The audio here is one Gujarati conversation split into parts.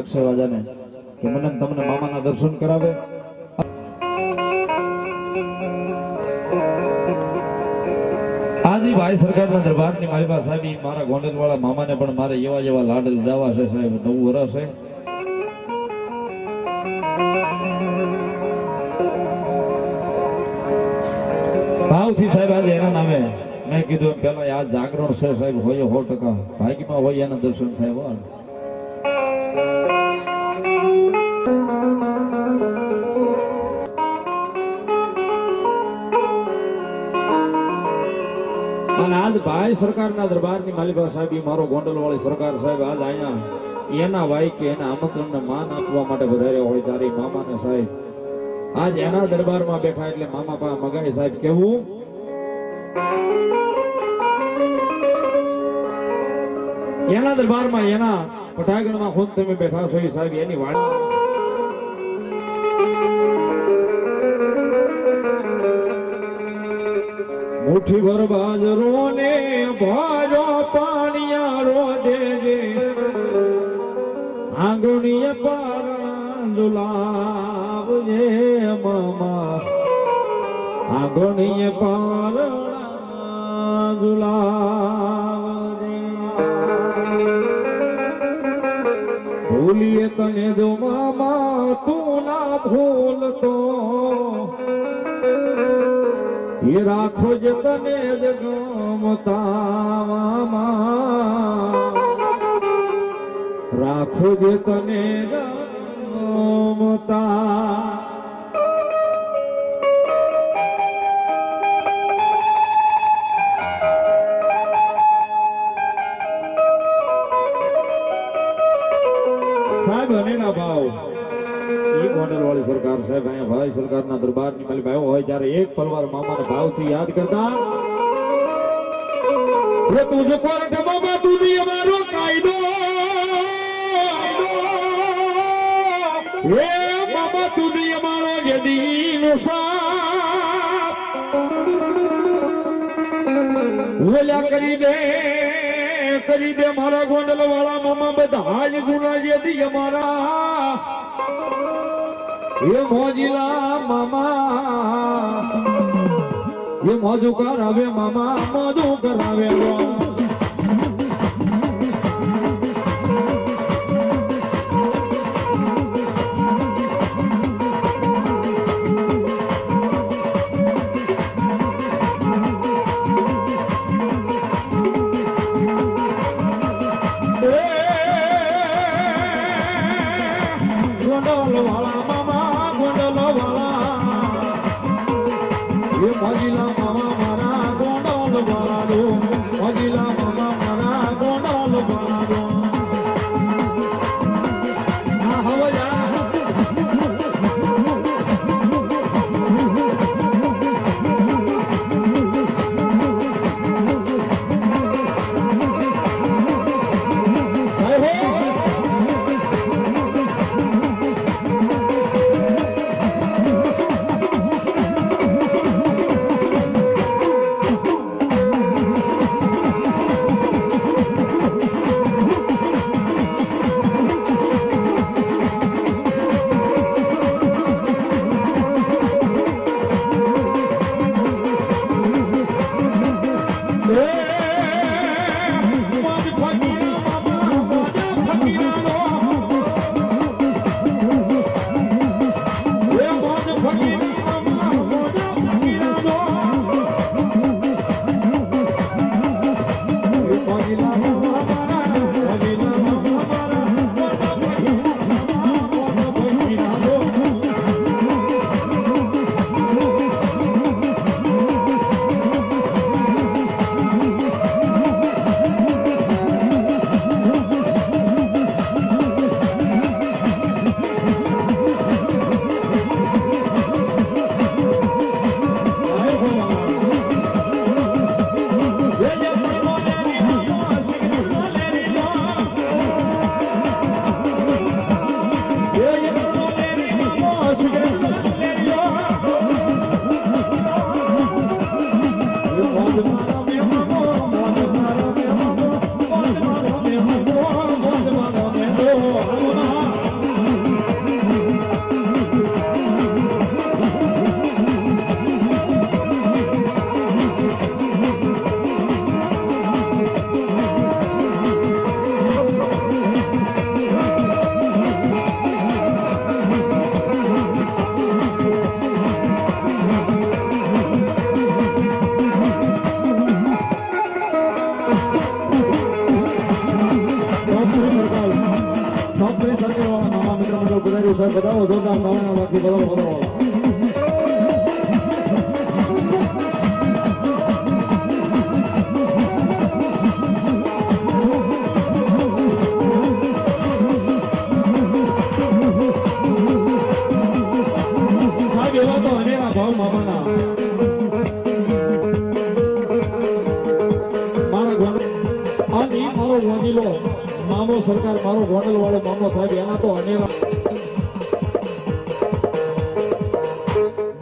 અક્ષય વાજાને કે મને તમને મામાના દર્શન કરાવે. આજે ભાઈ સરકારના દરબારની મારી પાસે સાહેબ મારા ગોંડલવાળા મામાને પણ મારે એવા જેવા લાડ લીધાવા છે સાહેબ. નવું વરસ છે. ભાવથી સાહેબ આજે એના નામે મેં કીધું પેલા આ જાગરણ છે સાહેબ, હોય સો ટકા. ભાગ્યમાં હોય એના દર્શન થાય અને આજ ભાઈ સરકારના દરબારની માલિકા સાહેબ મારો ગોંડલ વાળી સરકાર સાહેબ, આજ અહીંયા એના વાઈ કે એના આમંત્રણને માન આપવા માટે વધારે હોય તારી મામાને સાહેબ. આજ એના દરબારમાં બેઠા એટલે મામા પા મગાઈ સાહેબ, કેવું? એના દરબારમાં એના પટાગણમાં ખુદ તમે બેઠા છો એ સાહેબ, એની વાણી મુઠ્ઠી ભર બાજરો ને ભાજો પાણીયાળો દેજે. આંગણીએ પારણ દુલાવજે મામા. આંગણીએ પારણ દુલાવજે ભૂલીએ તને જો મામા, તું ના ભૂલતો. એ રાખો જ તને જ ગમતા રાખો જ તને ગમતા સાહેબ અનેના ભાવ ઈ હોટલ વાળી સરકાર સાહેબ, અહીંયા ભાઈ સરકારના દરબારની માલી ભાઈઓ હોય જ્યારે એક પલવાર ભાવથી યાદ કરતા. રે તુજ કોર્ટ મામા તુજી અમારો કાયદો. રે મામા તુજી અમારો ગદીનો સાપ. કરી દે. કરી દે મારા ગોંડલ વાળા મામા બધા જ ગુના જે દી અમારા. એ મોજીલા મામા. એ મોજુ કરાવે મામા, મોજુ કરાવે বলো বলো বলো।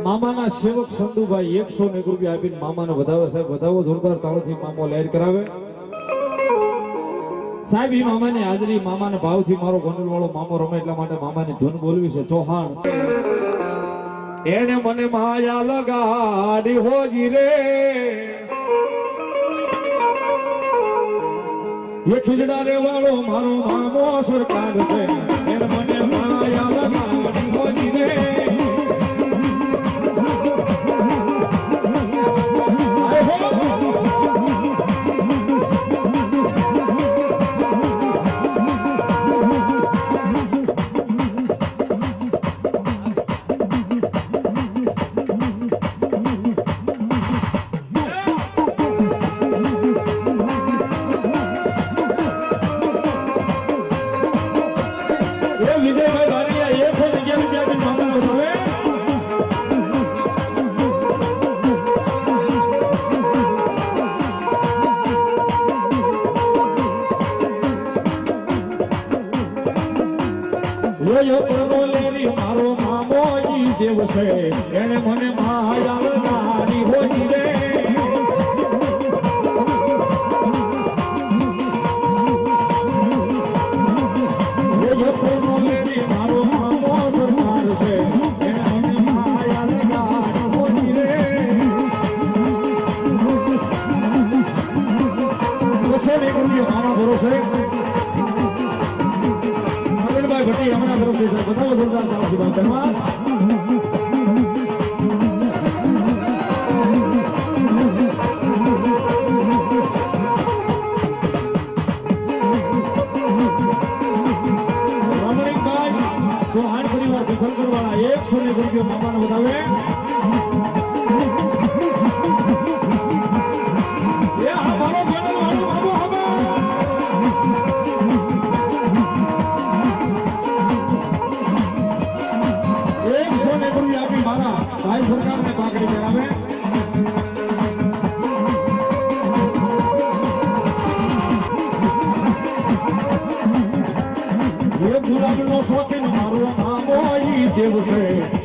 મામાના સેવક સંધુભાઈ એકસો ને રૂપિયા આપીને મામાને વધાવે. સાહેબ, વધાવો જોરદાર તાળોથી મામો લહેર કરાવે. સાહેબ એ મામાની હાજરી, મામાના ભાવથી મારો ગોંડલ વાળો મામો રમે એટલા માટે મામાની ધૂન બોલવી છે. ચૌહાણ. એને મને માયા લગાડી હોજી રે. એ ખીજડા રે વાળો મારો મામો સરકાર છે. એને મને માયા લગાડી યો પ્રબોલેરી મારો મામો ઈ દેવ છે. એને મને માયા નારી હોજી રે યો પ્રબોલેરી મારો મામો સરકાર છે. એને મને માયા લગાડી હોજી રે ભરોસે. છે બતાવો જોરદાર તાળીથી વાત કરવા ચૌહાણ પરિવાર વિઠ્ઠલગઢવાળા એકસો ને રૂપિયા મામાને વધાવે એ ગુલાબનો શોખીન મારો ઈ દેવ છે.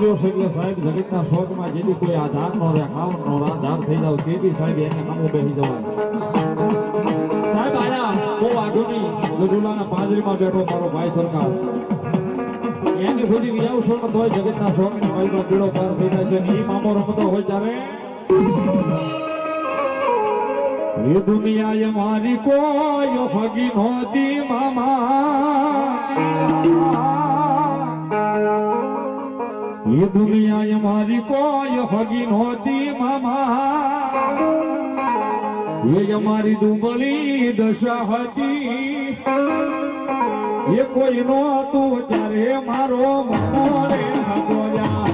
છે એટલે સાહેબ, જગતના શોખમાં જેથી કોઈ આધાર નો રહે ખાવ નો આધાર થઈ જાવ તેથી સાહેબ એને કામો બેસી જવાય. સાહેબ, આયા, બહુ આગળની ગઢુલાના પાદરીમાં બેઠો મારો ભાઈ સરકાર. એની સુધી વિયાવશો ન તોય જગતના શોખની માલિકા પીળો પાર થઈ જાય છે ને ઈ મામો રમતો હોય ત્યારે એ દુનિયા એ મારી કોઈ હગી નહોતી, મામા. એ દુનિયા એ મારી કોઈ હગી નહોતી, મામા. એ અમારી દુબળી દશા હતી. એ કોઈ નહોતું હતું ત્યારે મારો મામો રે હતો